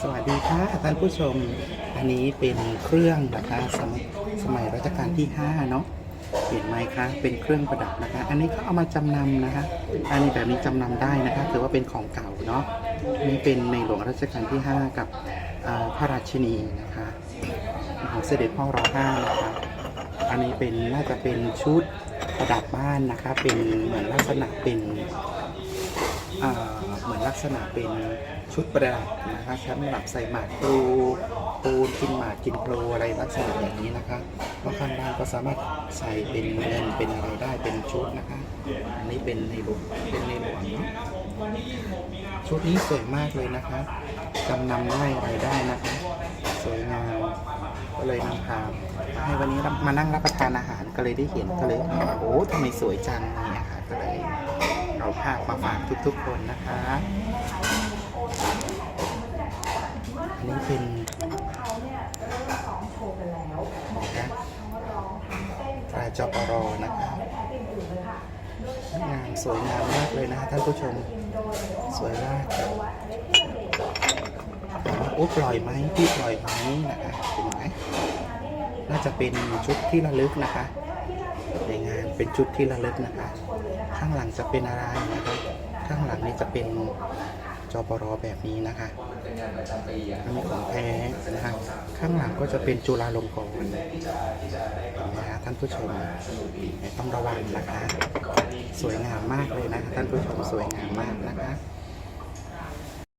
สวัสดีค่ะท่านผู้ชม อันนี้เป็นเครื่องนะคะสมสมัยรัชกาลที่ 5 เนาะเห็นไหมคะเป็นเครื่องประดับนะคะ อันนี้เขาเอามาจำนำนะคะ อันนี้แบบนี้จำนำได้นะคะถือว่าเป็นของเก่าเนาะนี่เป็นในหลวงรัชกาลที่ 5 กับพระราชินีนะคะของเสด็จพ่อรอห้านะคะอันนี้เป็นน่าจะเป็นชุดประดับบ้านนะคะ เป็นเหมือนลักษณะเป็น อ่าเหมือนลัก ษณะเป็นชุดประดับนะคะสำหรับใส่หมากพลูปูนกินหมากกินพลูอะไรลักษณะอย่างนี้นะคะเพราะข้างล่างก็สามารถใส่เป็นเงินเป็นอะไรได้เป็นชุดนะคะ อันนี้เป็นในหลวงเป็นในหลวงเนาะชุดนี้สวยมากเลยนะคะจำนำได้อะไรได้นะคะ สวยงามก็เลยนำพาให้วันนี้มานั่งรับประทานอาหารก็เลยได้เห็นก็เลยโอ้ทำไมสวยจังเนี่ย ค่ะก็เลยเอาภาพมาฝากทุกๆคนนะคะอันนี้เป็นนะปลายจปรนะคะงามสวยงามมากเลยนะคะท่านผู้ชม สวยมากครับถามว่าโอ้ปล่อยไหมพี่ปล่อยไหมนะคะเห็นไหมน่าจะเป็นชุดที่ระลึกนะคะ ในงานเป็นชุดที่ระลึกนะคะข้างหลังจะเป็นอะไรนะคะข้างหลังนี่จะเป็นจอปรแบบนี้นะคะอันนี้ของแท้นะคะข้างหลังก็จะเป็นจุฬาลงกรณ์นไหมคะท่านผู้ชมต้องระวังนะคะ สวยงามมากเลยนะคะท่านผู้ชมสวยงามมากนะคะ